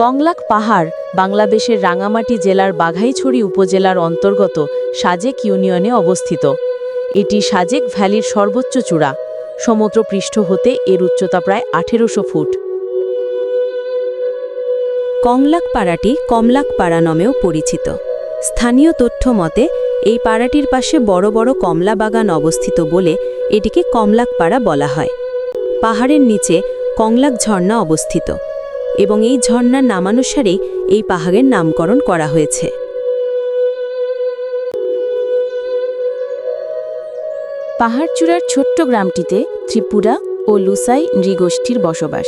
কংলাক পাহাড় বাংলাদেশের রাঙামাটি জেলার বাঘাইছড়ি উপজেলার অন্তর্গত সাজেক ইউনিয়নে অবস্থিত। এটি সাজেক ভ্যালির সর্বোচ্চ চূড়া। সমুদ্র পৃষ্ঠ হতে এর উচ্চতা প্রায় আঠেরোশো ফুট। কংলাক পাড়াটি কমলাক পাড়া নামেও পরিচিত। স্থানীয় তথ্য মতে, এই পাড়াটির পাশে বড় বড় কমলা বাগান অবস্থিত বলে এটিকে কমলাক পাড়া বলা হয়। পাহাড়ের নিচে কংলাক ঝর্ণা অবস্থিত। এবং এই ঝর্ণার নামানুসারে এই পাহাড়ের নামকরণ করা হয়েছে। পাহাড়চূড়ার ছোট্ট গ্রামটিতে ত্রিপুরা ও লুসাই নৃগোষ্ঠীর বসবাস।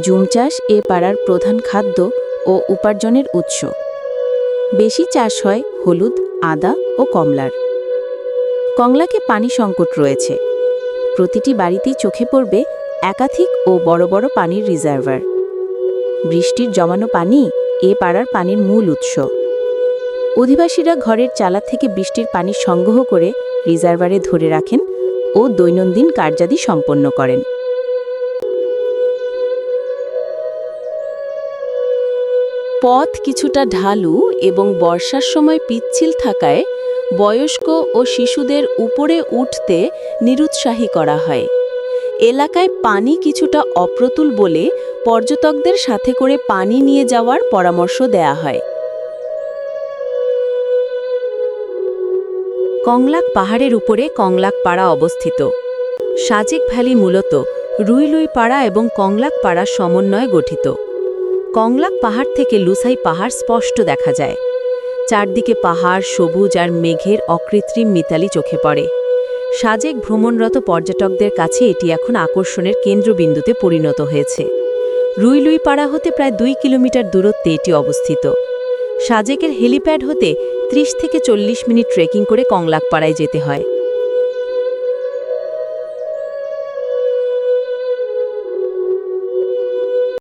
জুম চাষ এ পাড়ার প্রধান খাদ্য ও উপার্জনের উৎস। বেশি চাষ হয় হলুদ, আদা ও কমলার। কংলাকে পানি সংকট রয়েছে। প্রতিটি বাড়িতেই চোখে পড়বে একাধিক ও বড় বড় পানির রিজার্ভার। বৃষ্টির জমানো পানি এ পাড়ার পানির মূল উৎস। অধিবাসীরা ঘরের চালা থেকে বৃষ্টির পানি সংগ্রহ করে রিজার্ভারে ধরে রাখেন ও দৈনন্দিন কার্যাদি সম্পন্ন করেন। পথ কিছুটা ঢালু এবং বর্ষার সময় পিচ্ছিল থাকায় বয়স্ক ও শিশুদের উপরে উঠতে নিরুৎসাহী করা হয়। এলাকায় পানি কিছুটা অপ্রতুল বলে পর্যটকদের সাথে করে পানি নিয়ে যাওয়ার পরামর্শ দেয়া হয়। কংলাক পাহাড়ের উপরে কংলাক পাড়া অবস্থিত। সাজেক ভ্যালি মূলত রুইলুই পাড়া এবং কংলাক পাড়া সমন্বয়ে গঠিত। কংলাক পাহাড় থেকে লুসাই পাহাড় স্পষ্ট দেখা যায়। চারদিকে পাহাড়, সবুজ আর মেঘের অকৃত্রিম মিতালি চোখে পড়ে। সাজেক ভ্রমণরত পর্যটকদের কাছে এটি এখন আকর্ষণের কেন্দ্রবিন্দুতে পরিণত হয়েছে। রুইলুইপাড়া হতে প্রায় দুই কিলোমিটার দূরত্বে এটি অবস্থিত। সাজেকের হেলিপ্যাড হতে ৩০ থেকে চল্লিশ মিনিট ট্রেকিং করে কংলাকপাড়ায় যেতে হয়।